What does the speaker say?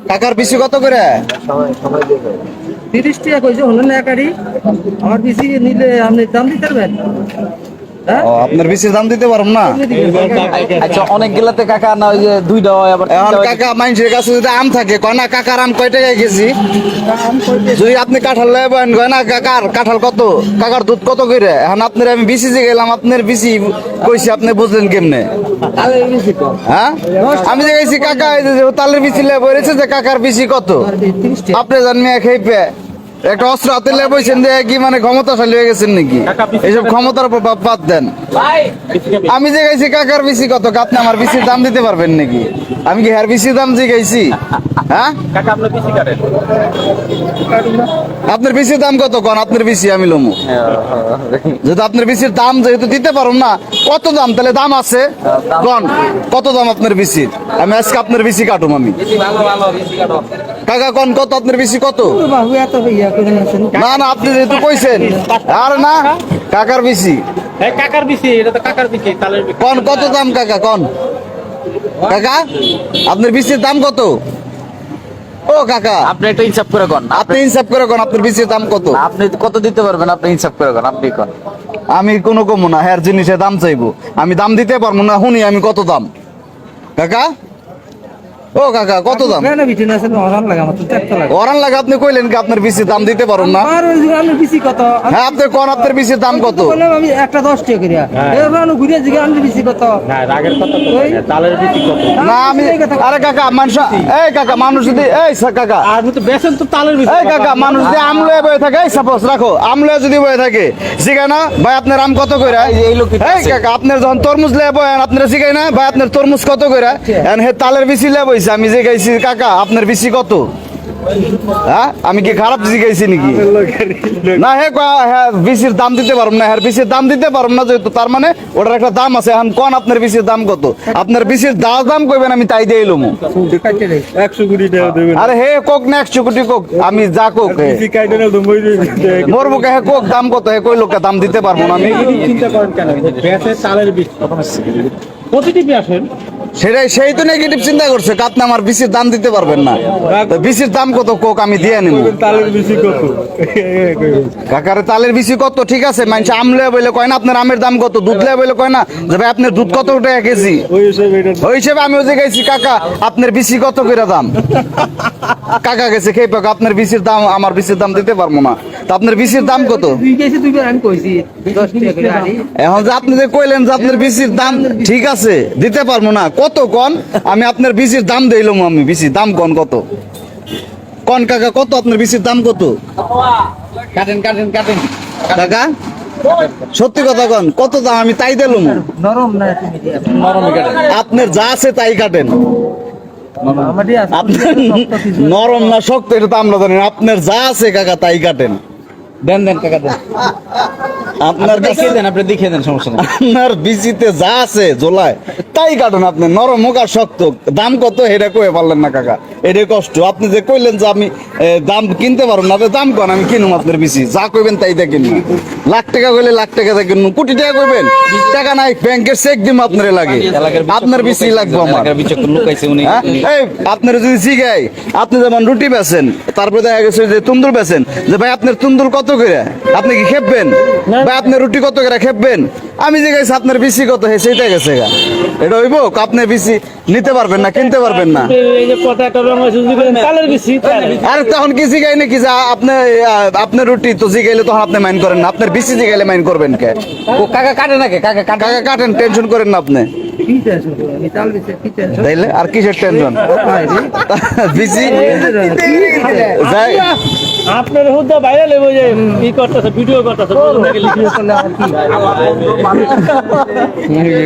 কাকার পিসি কত করে? তিরিশ টাকা কইছে হলো না একারি আমার বেশি নিলে আপনি দাম দিতে পারবেন? হ্যাঁ? আপনার পিসির দাম দিতে পারব না? আচ্ছা অনেক গেলাতে কাকা না ওই যে দুইটা হয় আবার এখন কাকা মানুষের কাছে যদি আম থাকে কয় না কাকার আম কয় টাকায় কেজি? যদি আপনি কাঁঠাল লেবেন কয় না কাকার কাঁঠাল কত? কাকার দুধ কত করে? এখন আপনার আমি বিসি যে গেলাম আপনার বিসি কইছি আপনি বুঝলেন কেমনে? হ্যাঁ? আমি গেছি কাকা তালের বিসি লে বলেছে যে কাকার বিসি কত? আপনি জানমিয়া খেয়ে একটা অস্ত্র হাতে লে বইছেন যে কি মানে ক্ষমতাশালী হয়ে গেছেন নাকি? এইসব ক্ষমতার উপর বাদ- দেন। আমি যে গাইছি কাকার বিসি কত? আপনি আমার বিসির দাম দিতে পারবেন নাকি? আমি কি হেয়ার দাম যে গাইছি হ্যাঁ? কাকা আপনার কাটেন আপনার বিসির দাম কত? কন আপনার বিসি আমি লমু। যেহেতু আপনার বিসির দাম যেহেতু দিতে পারুন না কত দাম? তাহলে দাম আছে। কন? কত দাম আপনার বিসির? আমি আজকে আপনার বিসি কাটুম আমি। বেশি বেশি কাকা কোন কত? আপনার বিসি কত? না না আপনি যেহেতু কইছেন। আর না কাকার বিসি। কাকার বেশি এটা তো কাকার বেশি বেশি কোন কত দাম কাকা কোন? কাকা আপনার বিসির দাম কত? ও কাকা। আপনি একটা হিসাব করে কোন আপনি হিসাব করে কোন আপনার বিসির দাম কত? আপনি কত দিতে পারবেন আপনি হিসাব করে কোন আপনি কোন আমি কোনো কমু না হ্যার জিনিসের দাম চাইব। আমি দাম দিতে পারব না শুনি আমি কত দাম। কাকা? ও কাকা কত দাম? না আছেন অরান লাগা আমার তো দেখতে লাগে। ওরান লাগে আপনি কইলেন কি আপনার বিসির দাম দিতে পারুন না? আর ওই আমি কত? হ্যাঁ আপনি কোন আপনার বিসির দাম কত? বললাম আমি একটা দশ টাকা করিয়া এবার ঘুরে জিগে আমি কত? রাগের কথা ওই তালের কত? না আমি আরে কাকা মানুষ এই কাকা মানুষ যদি এই কাকা। আর তো বেসন তো তালের এই কাকা মানুষ যদি আমলয়ে বয়ে থাকে এই সাপোজ রাখো আমলয়ে যদি বয়ে থাকে জিগায় না? ভাই আপনার আম কত করে? এই লোকটা এই কাকা আপনার যখন তরমুজ লে বয়েন আপনার জিগাই না? ভাই আপনার তরমুজ কত করে? এন হে তালের বিসি লে বইছে আমি জিগাইছি কাকা আপনার বিসি কত? হ্যাঁ? আমি কি খারাপ জিগাইছি নাকি? না হে হ্যাঁ বিসির দাম দিতে পারব না হ্যাঁ বিসির দাম দিতে পারব না যেহেতু তার মানে ওটার একটা দাম আছে। এখন কোন আপনার বিসির দাম কত? আপনার বিসির দা দাম কইবেন আমি তাই দিয়ে এলুম আরে হে কোক না একশো কোটি কোক আমি যা কোক বেশি মোর বুকে হে কোক দাম কত হে কই লোকে দাম দিতে পারব না আমি? চিন্তা করেন কেন? প্রতিটি সেটাই, সেই তো নেগেটিভ চিন্তা করছে। আপনি আমার বিসির দাম দিতে পারবেন না। তো বিসির দাম কত? কোক, আমি দিয়ে নিব কাকারে, তালের বিসি কত? ঠিক আছে মানুষ আমলে বলে কয় না, আপনার আমের দাম কত? দুধ লে বলে কয় না, যে ভাই, আপনার দুধ কত টাকা কেজি ওই হিসাবে এটা ওই যে গেছি, কাকা, আপনার বিসি কত করে দাম? কাকা গেছে, খেয়ে পাক আপনার বিসির দাম, আমার বিসির দাম দিতে পারব না। তো আপনার বিসির দাম কত? আমি এখন যে আপনি যে কইলেন যে আপনার বিসির দাম ঠিক আছে, দিতে পারব না, কত কন? আমি আপনার বিসির দাম দিলাম আমি বিসির দাম কন কত? কন কাকা কত আপনার বিসির দাম কত? কাটেন কাটেন কাটেন। কাকা সত্যি কথা কন কত দাম আমি তাই দিলাম নরম না তুমি দিয়া? কাটেন। আপনার যা আছে তাই কাটেন। আপনার নরম না শক্ত এটা তো আমরা জানি না। আপনার যা আছে কাকা তাই কাটেন। দেন দেন কাকা দেন। আপনার দেখিয়ে দেন আপনি দেখিয়ে দেন সমস্যা নেই। আপনার বিচিতে যা আছে জোলায়। তাই কাটুন আপনি নরম হোক আর শক্ত দাম কত এটা কয়ে পারলেন না কাকা। এটাই কষ্ট। আপনি যে কইলেন যে আমি দাম কিনতে পারব না দাম কন আমি কিনুম আপনার বিচি। যা কইবেন তাই কিনুম লাখ টাকা কইলে লাখ টাকা কিনুম কোটি টাকা কইবেন। টাকা নাই ব্যাংকের চেক দিম আপনার লাগে। আপনার বিচি লাগবে আমার। বিচক্ষণ লোক উনি হ্যাঁ? এই আপনার যদি জিগাই আপনি যেমন রুটি বেছেন তারপরে দেখা গেছে যে তুন্দুল বেছেন যে ভাই আপনার তুন্দুল কত করে? আপনি কি খেপবেন? ভাই আপনার রুটি কত করে খেপবেন? আমি যে গেছি আপনার বিসি কত? হে সেইটা গেছে গা। এটা হইব? আপনি বিসি নিতে পারবেন না কিনতে পারবেন না। এই যে পটাটো রং আছে যদি বলেন তালের বেশি আর তখন কি জিগাই নাকি যে আপনি আপনার রুটি তো জিগাইলে তখন আপনি মাইন্ড করেন না। আপনার বিসি জিগাইলে মাইন্ড করবেন কে? ও কাকা কাটে নাকি? কাকা কাকা কাটেন টেনশন করেন না আপনি। তাইলে আর কিসের টেনশন বিসি? যাই আপনার হুদা বাইরে লেবো যে ই করতেছে ভিডিও করতেছে